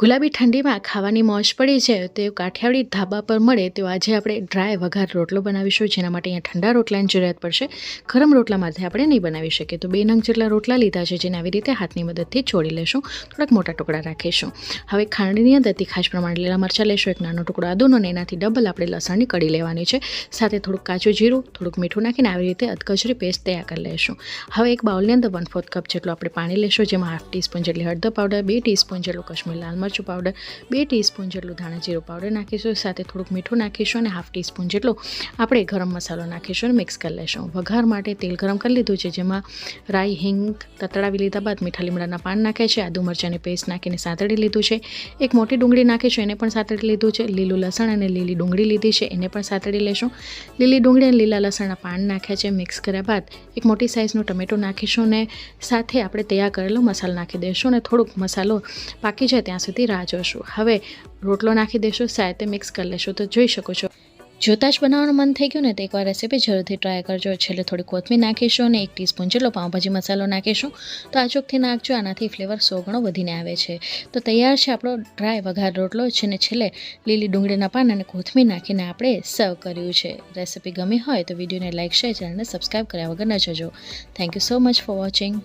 ગુલાબી ઠંડીમાં ખાવાની મોજ પડી છે તો કાઠિયાવાડી ધાબા પર મળે તો આજે આપણે ડ્રાય વઘાર રોટલો બનાવીશું, જેના માટે અહીંયા ઠંડા રોટલાની જરૂરિયાત પડશે. ગરમ રોટલા માટે આપણે નહીં બનાવી શકીએ, તો બે નંગ જેટલા રોટલા લીધા છે, જેને આવી રીતે હાથની મદદથી છોડી લેશું, થોડાક મોટા ટુકડા રાખીશું. હવે ખાંડની અંદર તીખાશ પ્રમાણે લીલા મરચાં લેશું, એક નાનો ટુકડો આદુનો અને એનાથી ડબલ આપણે લસણની કડી લેવાની છે. સાથે થોડુંક કાચું જીરું, થોડુંક મીઠું નાખીને આવી રીતે અધકચરી પેસ્ટ તૈયાર કરી લેશું. હવે એક બાઉલની અંદર વન ફોર્થ કપ જેટલું આપણે પાણી લેશું, જેમાં હાફ ટીસ્પૂન જેટલી હળદર પાવડર બે ટીસ્પૂન જેટલું કશ્મીર લાલ મરચું પાવડર બે ટીસ્પૂન જેટલું ધાણા જીરું પાવડર નાખીશું. સાથે થોડુંક મીઠું નાખીશું અને હાફ ટીસ્પૂન જેટલો આપણે ગરમ મસાલો નાખીશું અને મિક્સ કરી લેશું. વઘાર માટે તેલ ગરમ કરી લીધું છે, જેમાં રાઈ, હિંગ તતડાવી લીધા બાદ મીઠા લીમડાના પાન નાખે છે. આદુ મરચાંની પેસ્ટ નાખીને સાતળી લીધું છે. એક મોટી ડુંગળી નાખીશું, એને પણ સાતળી લીધું છે. લીલું લસણ અને લીલી ડુંગળી લીધી છે, એને પણ સાતળી લેશું. લીલી ડુંગળી અને લીલા લસણના પાન નાખ્યા છે, મિક્સ કર્યા બાદ એક મોટી સાઇઝનું ટમેટું નાખીશું અને સાથે આપણે તૈયાર કરેલો મસાલો નાખી દઈશું અને થોડુંક મસાલો પાકી જાય ત્યાં સુધી રાહ જોશું. હવે રોટલો નાખી દઈશું સાથે મિક્સ કરી લેશું. તો જોઈ શકો છો. જોતાં જ બનાવવાનું મન થઈ ગયું ને, તો એકવાર રેસીપી જરૂરથી ટ્રાય કરજો. છેલ્લે થોડી કોથમીર નાખીશું અને એક ટીસ્પૂન જેટલો પાઉંભાજી મસાલો નાખીશું. તો આચોકથી નાખજો, આનાથી ફ્લેવર સો ગણો વધીને આવે છે. તો તૈયાર છે આપણો ડ્રાય વઘાર રોટલો છે ને છેલ્લે લીલી ડુંગળીના પાન અને કોથમીર નાખીને આપણે સર્વ કર્યું છે. રેસીપી ગમી હોય તો વિડીયોને લાઇક શેર ચેનલને સબસ્ક્રાઈબ કર્યા વગર ન જજો. Thank you so much for watching